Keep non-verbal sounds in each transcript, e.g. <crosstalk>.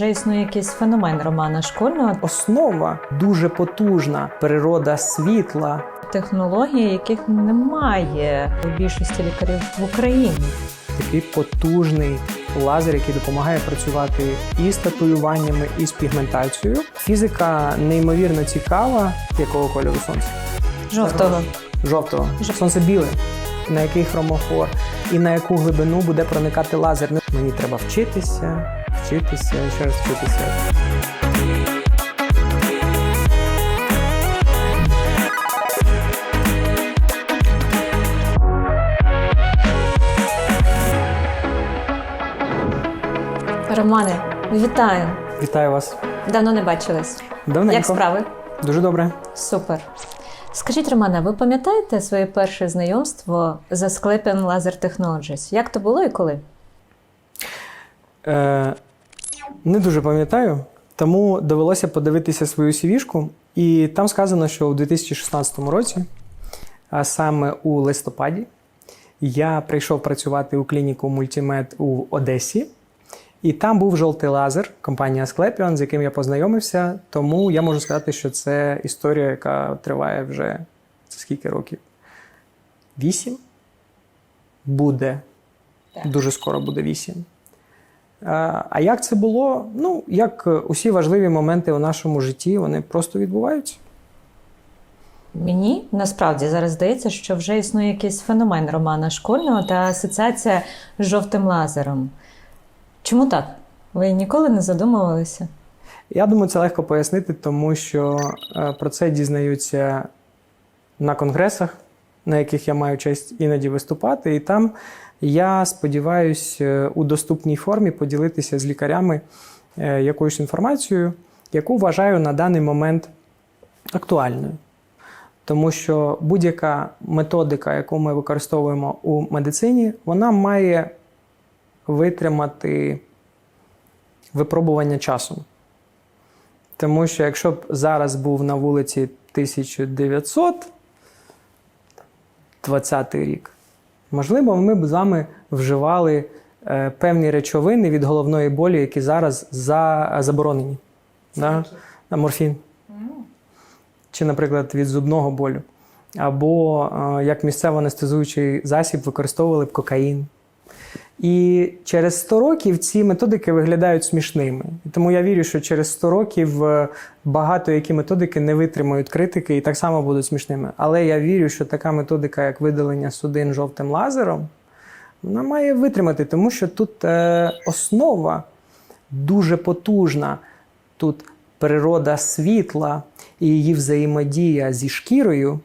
Вже існує якийсь феномен романа школьного Основа дуже потужна, природа світла. технології, яких немає у більшості лікарів в Україні. Такий потужний лазер, який допомагає працювати і з татуюваннями, і з пігментацією. Фізика неймовірно цікава. Якого кольору сонце? Жовтого Жовтого. Жов- Сонце біле. На який хромофор і на яку глибину буде проникати лазер. Ну, Мені треба вчитися, вчитися, і ще раз вчитися. Романе, вітаю! Вітаю вас. Давно не бачились. Давненько. Як справи? Дуже добре. Супер. Скажіть, Романе, ви пам'ятаєте своє перше знайомство з Asclepion Laser Technologies? Як то було і коли? Е, не дуже пам'ятаю, тому довелося подивитися свою CV-шку. І там сказано, що у 2016 році, а саме у листопаді, я прийшов працювати у клініку Мультимед у Одесі. І там був жовтий лазер, компанія Asclepion, з яким я познайомився. Тому я можу сказати, що це історія, яка триває вже це скільки років? Вісім? Буде. Дуже скоро буде вісім. А як це було? Ну, як усі важливі моменти у нашому житті, вони просто відбуваються. Мені насправді зараз здається, що вже існує якийсь феномен романа школьного та асоціація з жовтим лазером. Чому так? Ви ніколи не задумувалися? Я думаю, це легко пояснити, тому що е, про це дізнаються на конгресах, на яких я маю честь іноді виступати. І там я сподіваюся у доступній формі поділитися з лікарями е, якоюсь інформацією, яку вважаю на даний момент актуальною. Тому що будь-яка методика, яку ми використовуємо у медицині, вона має витримати випробування часом. Тому що якщо б зараз був на вулиці 1920 рік, можливо, ми б з вами вживали е, певні речовини від головної болі, які зараз за, заборонені. Да? Морфін. Чи, наприклад, від зубного болю. Або е, як місцево анестезуючий засіб використовували б кокаїн. І через 100 років ці методики виглядають смішними. Тому я вірю, що через 100 років е, багато які методики не витримають критики і так само будуть смішними. Але я вірю, що така методика, як видалення судин жовтим лазером, вона має витримати, тому що тут е, основа дуже потужна. Тут природа світла і її взаємодія зі шкірою,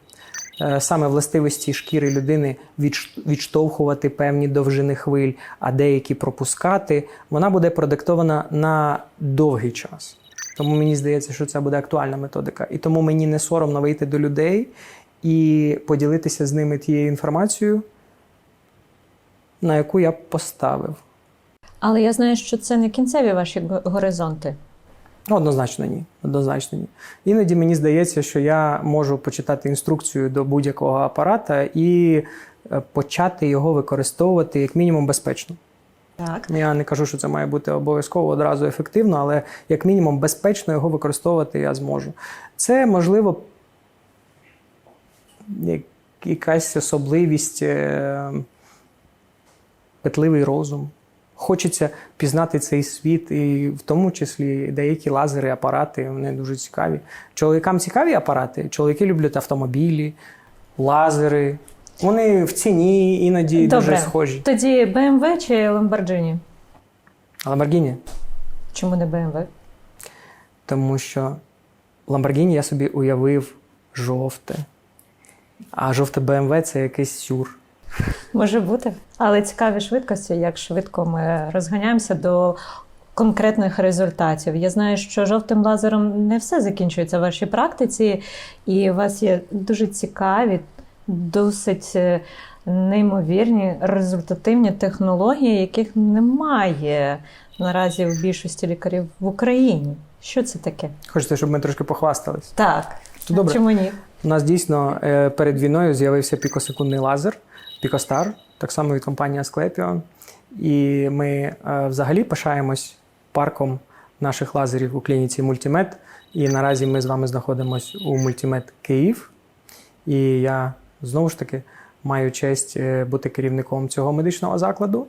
саме властивості шкіри людини відштовхувати певні довжини хвиль, а деякі пропускати, вона буде продиктована на довгий час. Тому мені здається, що це буде актуальна методика. І тому мені не соромно вийти до людей і поділитися з ними тією інформацією, на яку я поставив. Але я знаю, що це не кінцеві ваші горизонти. Ну, Однозначно ні. Однозначно ні. Іноді мені здається, що я можу почитати інструкцію до будь-якого апарата і е, почати його використовувати як мінімум безпечно. Так. Я не кажу, що це має бути обов'язково одразу ефективно, але як мінімум безпечно його використовувати я зможу. Це можливо якась особливість, е, питливий розум. Хочеться пізнати цей світ, і в тому числі деякі лазери, апарати, вони дуже цікаві. Чоловікам цікаві апарати. Чоловіки люблять автомобілі, лазери. Вони в ціні іноді Добре. дуже схожі. Тоді BMW чи Lamborghini? Lamborghini? Чому не BMW? Тому що Lamborghini я собі уявив жовте. А жовте BMW це якийсь сюр. Може бути. Але цікаві швидкості, як швидко ми розганяємося до конкретних результатів. Я знаю, що жовтим лазером не все закінчується в вашій практиці, і у вас є дуже цікаві, досить е, неймовірні результативні технології, яких немає наразі в більшості лікарів в Україні. Що це таке? Хочете, щоб ми трошки похвастались? Так, То добре. чому ні? У нас дійсно е, перед війною з'явився пікосекундний лазер Picostar, так само від компанії Asclepion. І ми е, взагалі пишаємось парком наших лазерів у клініці Мультимед. І наразі ми з вами знаходимося у Мультимед Київ. І я знову ж таки маю честь е, бути керівником цього медичного закладу.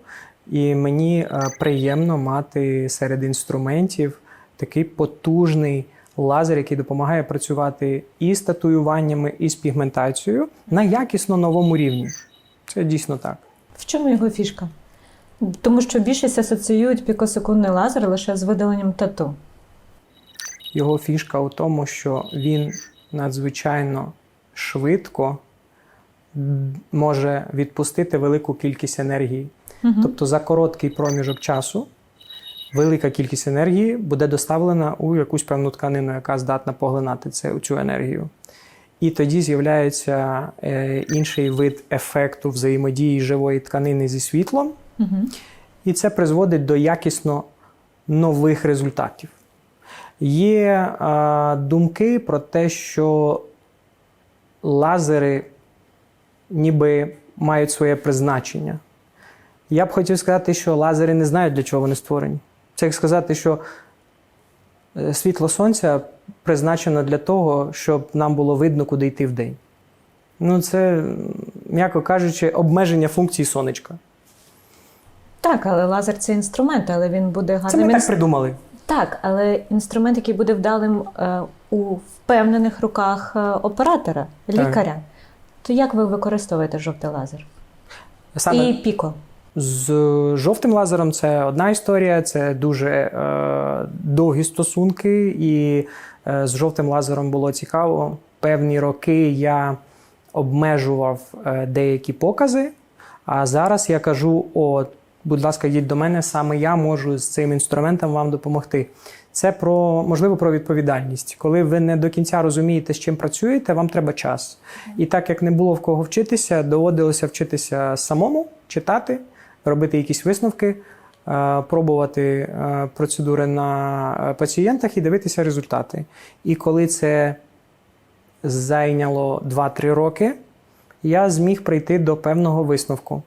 І мені приємно мати серед інструментів такий потужний лазер, який допомагає працювати і з татуюваннями, і з пігментацією на якісно новому рівні. Це дійсно так. В чому його фішка? Тому що більшість асоціюють пікосекундний лазер лише з видаленням тату. Його фішка у тому, що він надзвичайно швидко може відпустити велику кількість енергії. Мгм. Тобто за короткий проміжок часу велика кількість енергії буде доставлена у якусь певну тканину, яка здатна поглинати цю енергію. І тоді з'являється е, інший вид ефекту взаємодії живої тканини зі світлом, Мгм. і це призводить до якісно нових результатів. Є е, думки про те, що лазери ніби мають своє призначення. Я б хотів сказати, що лазери не знають, для чого вони створені. Це як сказати, що е, світло сонця призначено для того, щоб нам було видно, куди йти вдень. Ну, це, м'яко кажучи, обмеження функцій сонечка. Так, але лазер це інструмент, але він буде Це гарним ми так придумали. Так, але інструмент, який буде вдалим е, у впевнених руках е, оператора, лікаря. То як ви використовуєте жовтий лазер? Саме І піко. З жовтим лазером це одна історія, це дуже е, довгі стосунки, і е, з жовтим лазером було цікаво. Певні роки я обмежував е, деякі покази, а зараз я кажу: о, будь ласка, йдіть до мене, саме я можу з цим інструментом вам допомогти. Це про можливо про відповідальність. Коли ви не до кінця розумієте, з чим працюєте, вам треба час. І так як не було в кого вчитися, доводилося вчитися самому, читати, робити якісь висновки, е, пробувати е, процедури на е, пацієнтах і дивитися результати. І коли це зайняло 2-3 роки, я зміг прийти до певного висновку.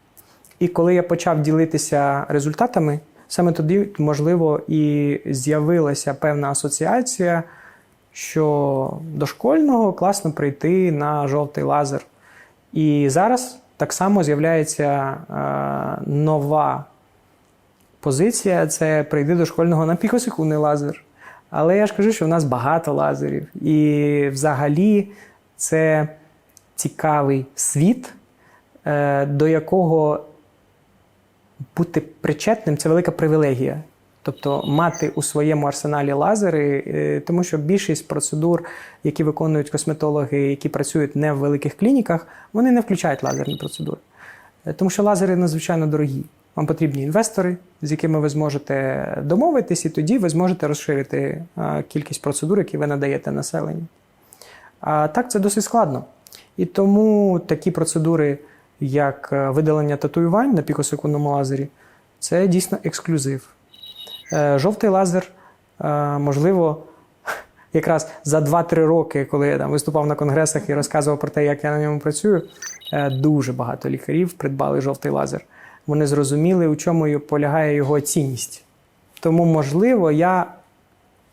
І коли я почав ділитися результатами, саме тоді, можливо, і з'явилася певна асоціація, що до школьного класно прийти на жовтий лазер. І зараз так само з'являється е, нова позиція: це прийти до школьного на пікосекундний лазер. Але я ж кажу, що в нас багато лазерів. І взагалі це цікавий світ, е, до якого бути причетним це велика привілегія. Тобто мати у своєму арсеналі лазери, е, тому що більшість процедур, які виконують косметологи, які працюють не в великих клініках, вони не включають лазерні процедури. Е, Тому що лазери надзвичайно дорогі. Вам потрібні інвестори, з якими ви зможете домовитись, і тоді ви зможете розширити е, кількість процедур, які ви надаєте населенню. А так це досить складно. І тому такі процедури, як видалення татуювань на пікосекундному лазері, це дійсно ексклюзив. Е, Жовтий лазер, е, можливо, <laughs> якраз за 2-3 роки, коли я там виступав на конгресах і розказував про те, як я на ньому працюю, е, дуже багато лікарів придбали жовтий лазер. Вони зрозуміли, у чому полягає його цінність. Тому, можливо, я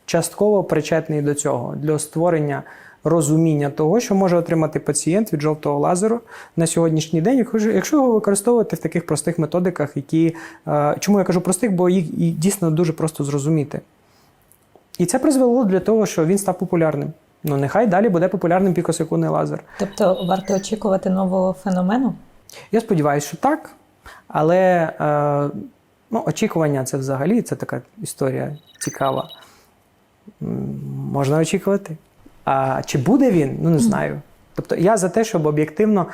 частково причетний до цього для створення розуміння того, що може отримати пацієнт від жовтого лазеру на сьогоднішній день, якщо- його використовувати в таких простих методиках, які е, чому я кажу простих, бо їх і дійсно дуже просто зрозуміти. І це призвело до того, що він став популярним. Ну, нехай далі буде популярним пікосекундний лазер. Тобто варто очікувати нового феномену? Я сподіваюся, що так. Але е, ну, очікування це взагалі це така історія цікава. Можна очікувати. А чи буде він? Ну не знаю. Тобто я за те, щоб об'єктивно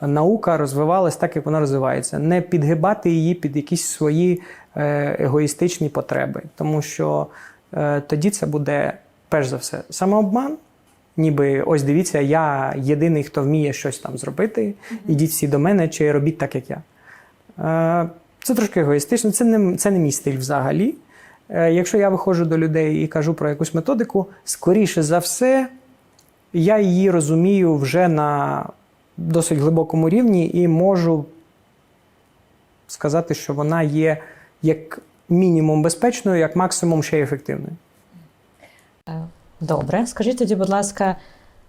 наука розвивалась так, як вона розвивається, не підгибати її під якісь свої е, егоїстичні потреби. Тому що е, тоді це буде, перш за все, самообман. Ніби ось дивіться, я єдиний, хто вміє щось там зробити. Ідіть всі до мене, чи робіть так, як я. Е, Це трошки егоїстично, це не, це не мій стиль взагалі. Е, Якщо я виходжу до людей і кажу про якусь методику, скоріше за все, я її розумію вже на досить глибокому рівні і можу сказати, що вона є як мінімум безпечною, як максимум ще й ефективною. Добре, скажіть тоді, будь ласка,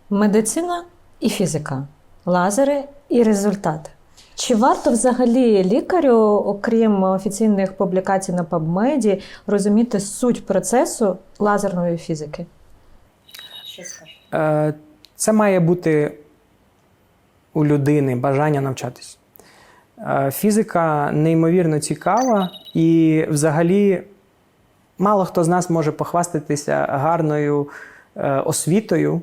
медицина і фізика, лазери і результати. Чи варто взагалі лікарю, окрім офіційних публікацій на PubMed, розуміти суть процесу лазерної фізики? Е, Це має бути у людини бажання навчатись. Е, Фізика неймовірно цікава, і взагалі мало хто з нас може похвастатися гарною е, освітою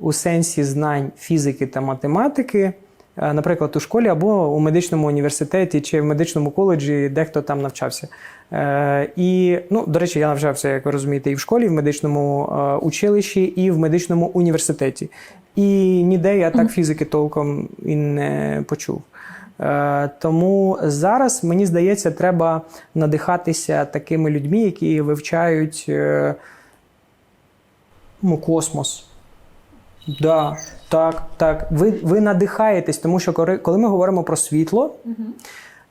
у сенсі знань фізики та математики, наприклад, у школі або у медичному університеті чи в медичному коледжі, де хто там навчався. Е, І, ну, до речі, я навчався, як ви розумієте, і в школі, і в медичному е, училищі, і в медичному університеті. І ніде я так фізики толком і не почув. Е, Тому зараз, мені здається, треба надихатися такими людьми, які вивчають е, ну, космос. Да, так, так. Ви, ви надихаєтесь, тому що коли, ми говоримо про світло,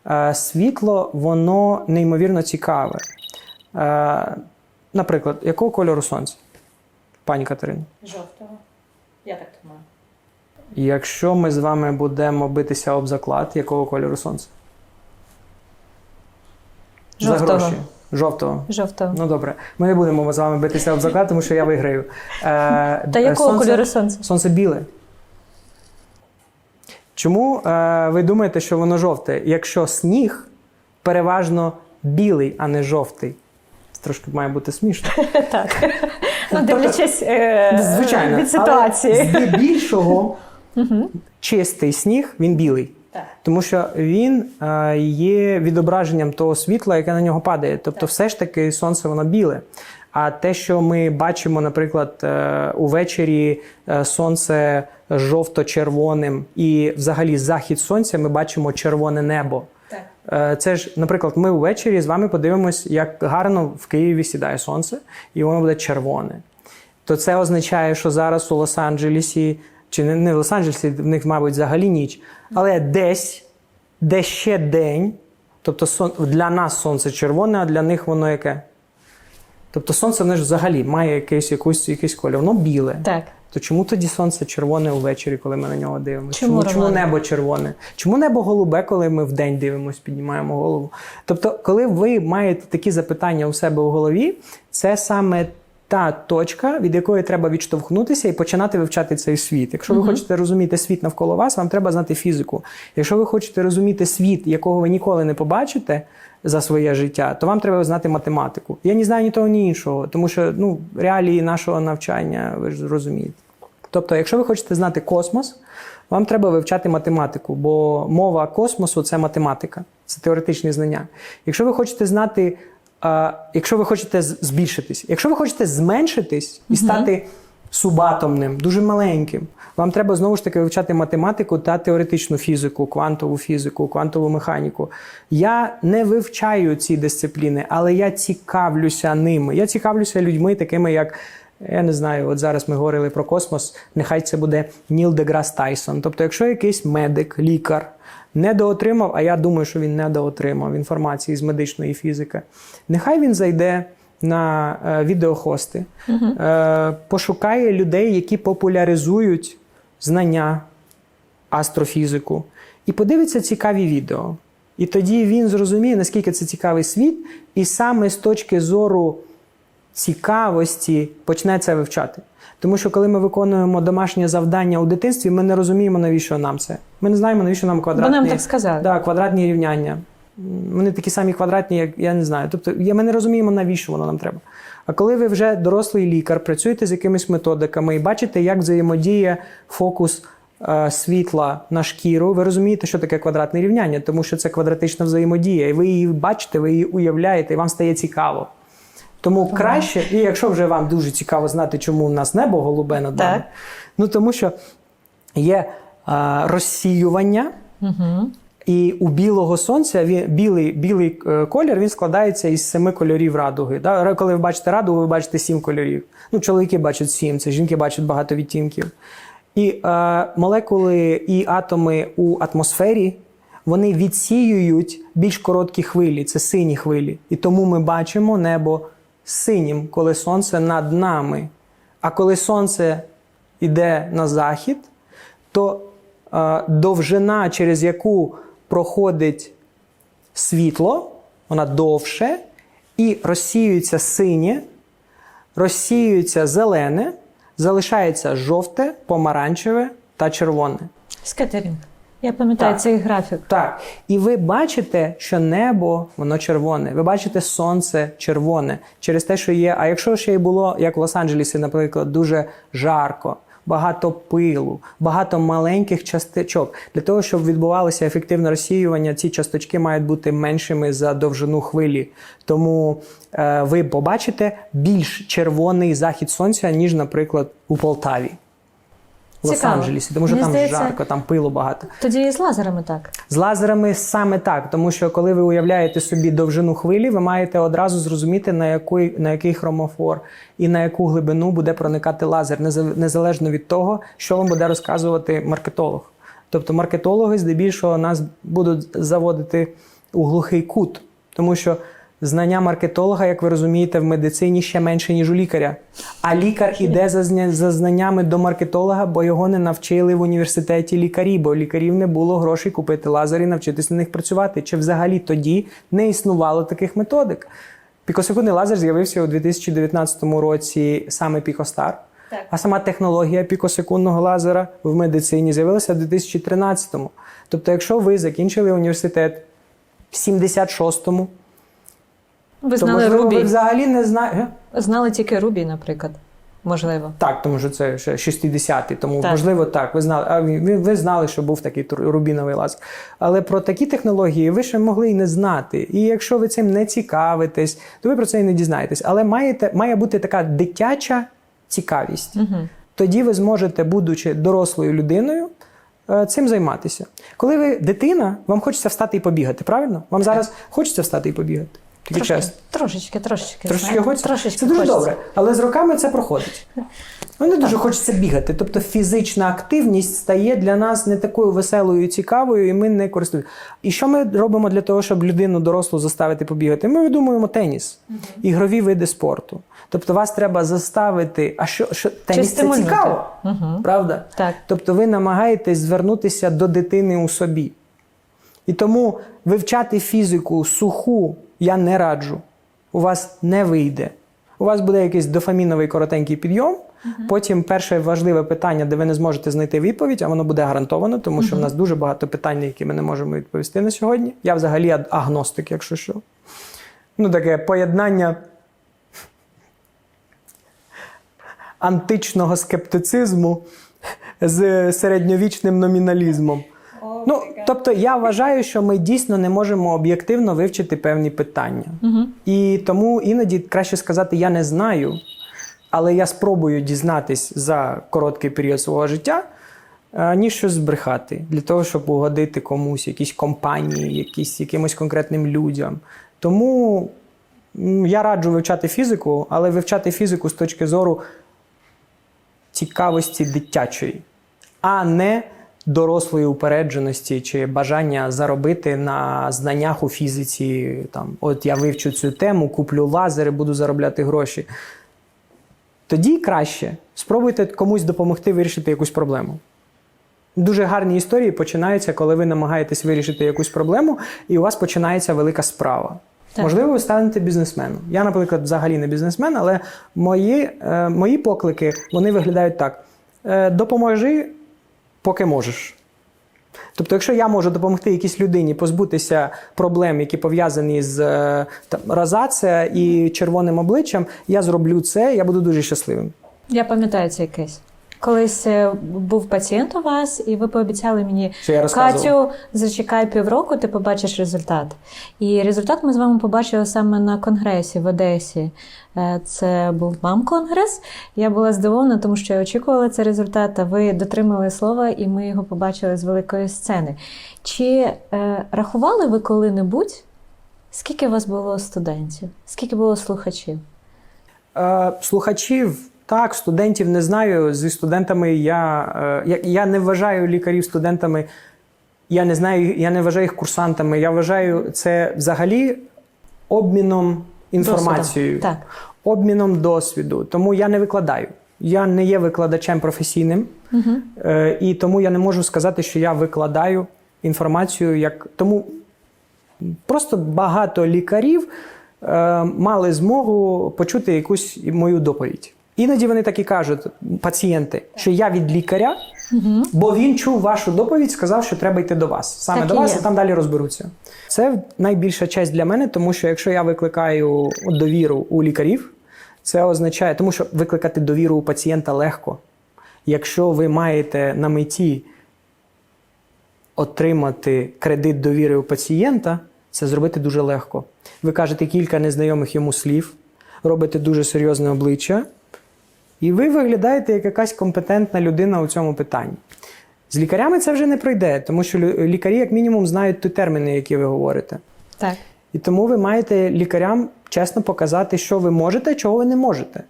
е, світло воно неймовірно цікаве. Е, наприклад, якого кольору сонце? Пані Катерино? Жовтого. Я так думаю. Якщо ми з вами будемо битися об заклад, якого кольору сонце? За гроші. Жовтого. Жовтого. Ну добре. Ми не будемо з вами битися об заклад, тому що я виграю. Е, Та е, якого сонце- кольору сонце? Сонце біле. Чому е, ви думаєте, що воно жовте? Якщо сніг переважно білий, а не жовтий? Це трошки має бути смішно. <laughs> Так. Ну, дивлячись е, Звичайно. від ситуації. Але здебільшого чистий сніг, він білий. Так. Тому що він е, є відображенням того світла, яке на нього падає. Тобто, все ж таки сонце воно біле. А те, що ми бачимо, наприклад, е, увечері е, сонце жовто-червоним, і взагалі захід сонця ми бачимо червоне небо. Так. Це ж, наприклад, ми ввечері з вами подивимось, як гарно в Києві сідає сонце, і воно буде червоне. То це означає, що зараз у Лос-Анджелесі, чи не, не в Лос-Анджелесі, в них, мабуть, взагалі ніч, але десь, де ще день, тобто сон, для нас сонце червоне, а для них воно яке? Тобто сонце воно ж взагалі має якийсь, якусь, якийсь кольор, воно біле. Так. То чому тоді сонце червоне увечері, коли ми на нього дивимося? Чому, чому, чому небо червоне? Чому небо голубе, коли ми вдень дивимося, піднімаємо голову? Тобто, коли ви маєте такі запитання у себе у голові, це саме та точка, від якої треба відштовхнутися і починати вивчати цей світ. Якщо ви хочете розуміти світ навколо вас, вам треба знати фізику. Якщо ви хочете розуміти світ, якого ви ніколи не побачите за своє життя, то вам треба знати математику. Я не знаю ні того, ні іншого, тому що ну, реалії нашого навчання, ви ж розумієте. Тобто, якщо ви хочете знати космос, вам треба вивчати математику, бо мова космосу це математика, це теоретичні знання. Якщо ви хочете знати, якщо ви хочете збільшитись, якщо ви хочете зменшитись і стати субатомним, дуже маленьким, вам треба знову ж таки вивчати математику та теоретичну фізику, квантову фізику, квантову механіку. Я не вивчаю ці дисципліни, але я цікавлюся ними. Я цікавлюся людьми, такими як. Я не знаю, от зараз ми говорили про космос. Нехай це буде Ніл Деграс Тайсон. Тобто, якщо якийсь медик, лікар недоотримав, а я думаю, що він недоотримав інформації з медичної фізики, нехай він зайде на е, відеохости, е, пошукає людей, які популяризують знання, астрофізику, і подивиться цікаві відео. І тоді він зрозуміє, наскільки це цікавий світ, і саме з точки зору цікавості почне це вивчати. Тому що коли ми виконуємо домашнє завдання у дитинстві, ми не розуміємо, навіщо нам це. Ми не знаємо, навіщо нам квадратні, Бо нам так сказали. Да, квадратні рівняння. Вони такі самі квадратні, як я не знаю. Тобто ми не розуміємо, навіщо воно нам треба. А коли ви вже дорослий лікар, працюєте з якимись методиками і бачите, як взаємодіє фокус е, світла на шкіру, ви розумієте, що таке квадратне рівняння, тому що це квадратична взаємодія. І ви її бачите, ви її уявляєте, і вам стає цікаво. Тому краще, і якщо вже вам дуже цікаво знати, чому у нас небо голубе над нами, ну тому що є е, розсіювання. Угу. І у білого сонця він білий, білий е, колір він складається із семи кольорів радуги. Да? Коли ви бачите радугу, ви бачите сім кольорів. Ну, чоловіки бачать сім, це жінки бачать багато відтінків. І е, молекули і атоми у атмосфері вони відсіюють більш короткі хвилі, це сині хвилі. І тому ми бачимо небо синім, коли сонце над нами. А коли сонце йде на захід, то е, довжина, через яку проходить світло, вона довше, і розсіюється синє, розсіюється зелене, залишається жовте, помаранчеве та червоне. Скетерінг. Я пам'ятаю цей графік. Так, і ви бачите, що небо воно червоне. Ви бачите сонце червоне через те, що є. А якщо ще й було, як в Лос-Анджелесі, наприклад, дуже жарко, багато пилу, багато маленьких часточок. Для того, щоб відбувалося ефективне розсіювання, ці часточки мають бути меншими за довжину хвилі. Тому е, ви побачите більш червоний захід сонця, ніж, наприклад, у Полтаві. В Лос-Анджелесі, тому що Мені там здається- жарко, там пилу багато. Тоді і з лазерами так. З лазерами саме так, тому що коли ви уявляєте собі довжину хвилі, ви маєте одразу зрозуміти, на який, на який хромофор і на яку глибину буде проникати лазер, неза- незалежно від того, що вам буде розказувати маркетолог. Тобто маркетологи здебільшого нас будуть заводити у глухий кут, тому що знання маркетолога, як ви розумієте, в медицині ще менше, ніж у лікаря. А лікар іде за, за знаннями до маркетолога, бо його не навчили в університеті лікарі, бо лікарів не було грошей купити лазер і навчитися на них працювати. Чи взагалі тоді не існувало таких методик? Пікосекундний лазер з'явився у 2019 році саме Пікостар. Так. А сама технологія пікосекундного лазера в медицині з'явилася в 2013-му. Тобто, якщо ви закінчили університет в 76-му, Ви то знали можливо, ви взагалі не знаєте. Знали тільки Рубі, наприклад. Можливо. Так, тому що це ще 60-ті, тому Так. можливо так. Ви знали, а ви, ви знали, що був такий рубіновий лазер. Але про такі технології ви ще могли і не знати. І якщо ви цим не цікавитесь, то ви про це і не дізнаєтесь. Але маєте, має бути така дитяча цікавість. Угу. Тоді ви зможете, будучи дорослою людиною, е, цим займатися. Коли ви дитина, вам хочеться встати і побігати, правильно? Вам зараз хочеться встати і побігати. Тільки Трошки, чесно. трошечки, трошечки. Трошечки хочеться? Трошечки це дуже хочеться. добре. Але з роками це проходить. Ну, не дуже хочеться бігати. Тобто фізична активність стає для нас не такою веселою і цікавою, і ми не користуємося. І що ми робимо для того, щоб людину дорослу заставити побігати? Ми видумуємо теніс, ігрові види спорту. Тобто вас треба заставити. А що, що теніс це цікаво, Мгм. правда? Так. Тобто ви намагаєтесь звернутися до дитини у собі. І тому вивчати фізику суху я не раджу. У вас не вийде. У вас буде якийсь дофаміновий коротенький підйом. Потім перше важливе питання, де ви не зможете знайти відповідь, а воно буде гарантовано, тому що в нас дуже багато питань, які ми не можемо відповісти на сьогодні. Я взагалі агностик, якщо що. Ну, таке поєднання античного скептицизму з середньовічним номіналізмом. Ну, тобто я вважаю, що ми дійсно не можемо об'єктивно вивчити певні питання. Угу. І тому іноді краще сказати я не знаю, але я спробую дізнатись за короткий період свого життя, е, ніж щось збрехати для того, щоб угодити комусь, якійсь компанії, якісь, якимось конкретним людям. Тому я раджу вивчати фізику, але вивчати фізику з точки зору цікавості дитячої, а не дорослої упередженості чи бажання заробити на знаннях у фізиці. Там, от я вивчу цю тему, куплю лазери, буду заробляти гроші. Тоді краще спробуйте комусь допомогти вирішити якусь проблему. Дуже гарні історії починаються, коли ви намагаєтесь вирішити якусь проблему, і у вас починається велика справа. Так. Можливо, ви станете бізнесменом. Я, наприклад, взагалі не бізнесмен, але мої, е, мої поклики вони виглядають так: е, допоможи, поки можеш. Тобто, якщо я можу допомогти якійсь людині позбутися проблем, які пов'язані з е, там, розація і червоним обличчям, я зроблю це, я буду дуже щасливим. Я пам'ятаю цей кейс. Колись е, був пацієнт у вас, і ви пообіцяли мені Що я. Катю, зачекай півроку, ти побачиш результат. І результат ми з вами побачили саме на конгресі в Одесі. Е, Це був мам-конгрес. Я була здивована, тому що я очікувала цей результат, а ви дотримали слова, і ми його побачили з великої сцени. Чи е, рахували ви коли-небудь, скільки у вас було студентів? Скільки було слухачів? Е, слухачів, так, студентів не знаю. Зі студентами я, е, я, я не вважаю лікарів студентами. Я не знаю, я не вважаю їх курсантами. Я вважаю це взагалі обміном інформацією. Так. обміном досвіду. Тому я не викладаю. Я не є викладачем професійним, е, і тому я не можу сказати, що я викладаю інформацію як. Тому просто багато лікарів е, мали змогу почути якусь мою доповідь. Іноді вони так і кажуть, пацієнти, що я від лікаря, бо він чув вашу доповідь, сказав, що треба йти до вас. Саме Так до і вас, є. і там далі розберуться. Це найбільша честь для мене, тому що якщо я викликаю довіру у лікарів, це означає, тому що викликати довіру у пацієнта легко. Якщо ви маєте на меті отримати кредит довіри у пацієнта, це зробити дуже легко. Ви кажете кілька незнайомих йому слів, робите дуже серйозне обличчя, і ви виглядаєте як якась компетентна людина у цьому питанні. З лікарями це вже не пройде, тому що лікарі, як мінімум, знають ті терміни, які ви говорите. Так. І тому ви маєте лікарям чесно показати, що ви можете, чого ви не можете.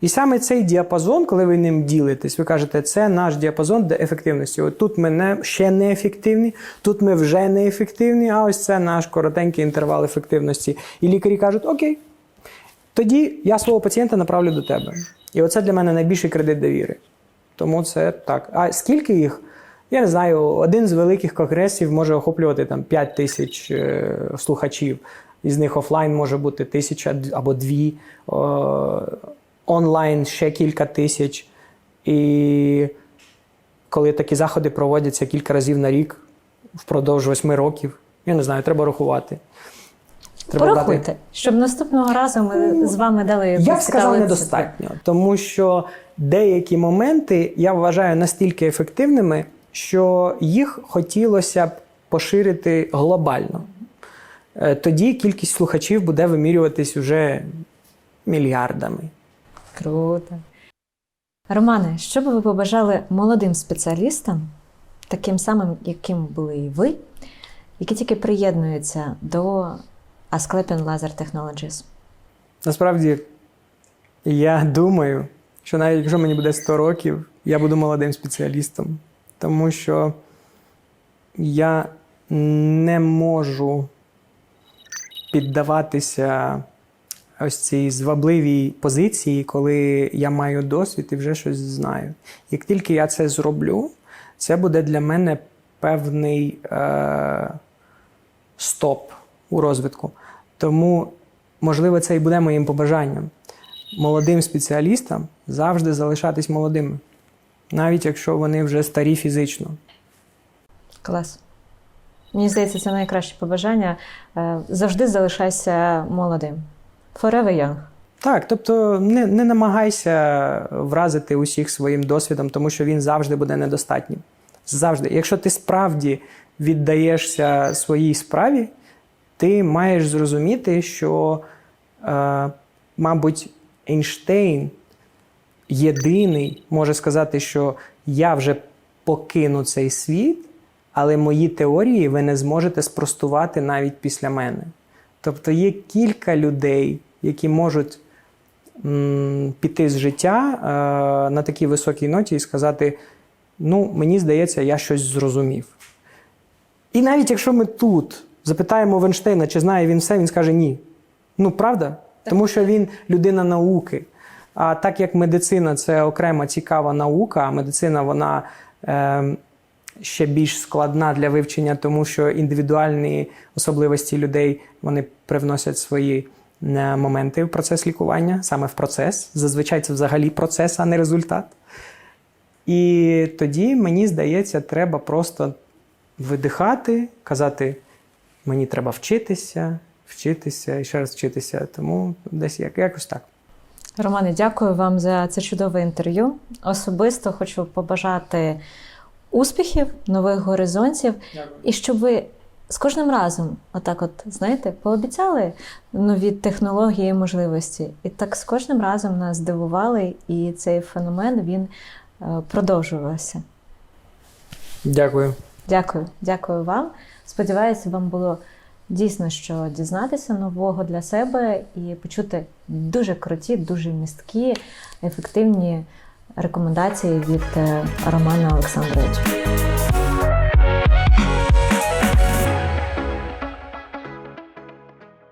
І саме цей діапазон, коли ви ним ділитесь, ви кажете, це наш діапазон де ефективності. От тут ми не, ще не ефективні, тут ми вже не ефективні, а ось це наш коротенький інтервал ефективності. І лікарі кажуть, окей, тоді я свого пацієнта направлю до тебе. І оце для мене найбільший кредит довіри. Тому це так. А скільки їх? Я не знаю, один з великих конгресів може охоплювати там 5 тисяч е, слухачів. Із них офлайн може бути тисяча або дві, о, онлайн ще кілька тисяч. І коли такі заходи проводяться кілька разів на рік впродовж восьми років, я не знаю, треба рахувати. Треба Порахуйте, щоб наступного разу ми з вами дали я б сказав недостатньо, тому що деякі моменти я вважаю настільки ефективними, що їх хотілося б поширити глобально. Е, Тоді кількість слухачів буде вимірюватись уже мільярдами. Круто. Романе, що би ви побажали молодим спеціалістам, таким самим, яким були і ви, які тільки приєднуються до Asclepion Laser Technologies? Насправді, я думаю, що навіть якщо мені буде 100 років, я буду молодим спеціалістом, тому що я не можу піддаватися ось цій звабливій позиції, коли я маю досвід і вже щось знаю. Як тільки я це зроблю, це буде для мене певний е- стоп у розвитку. Тому, можливо, це і буде моїм побажанням. Молодим спеціалістам завжди залишатись молодими, навіть якщо вони вже старі фізично. Клас. Мені здається, це найкраще побажання. Е, Завжди залишайся молодим. Forever young. Так, тобто не, не намагайся вразити усіх своїм досвідом, тому що він завжди буде недостатнім. Завжди. Якщо ти справді віддаєшся своїй справі, ти маєш зрозуміти, що, е, мабуть, Ейнштейн єдиний може сказати, що я вже покину цей світ, але мої теорії ви не зможете спростувати навіть після мене. Тобто є кілька людей, які можуть піти з життя е, на такій високій ноті і сказати: ну, мені здається, я щось зрозумів. І навіть якщо ми тут запитаємо в Ейнштейна, чи знає він все, він скаже ні. Ну, правда? Тому що він людина науки. А так як медицина це окрема цікава наука, а медицина вона е, ще більш складна для вивчення, тому що індивідуальні особливості людей вони привносять свої е, моменти в процес лікування, саме в процес. Зазвичай це взагалі процес, а не результат. І тоді, мені здається, треба просто видихати, казати: мені треба вчитися, вчитися і ще раз вчитися. Тому десь як, якось так. Романе, дякую вам за це чудове інтерв'ю. Особисто хочу побажати успіхів, нових горизонтів, і щоб ви з кожним разом, отак, от знаєте, пообіцяли нові технології і можливості. І так з кожним разом нас здивували, і цей феномен він е, продовжувався. Дякую. Дякую, дякую вам. Сподіваюся, вам було дійсно що дізнатися нового для себе і почути дуже круті, дуже місткі, ефективні рекомендації від е, Романа Олександровича.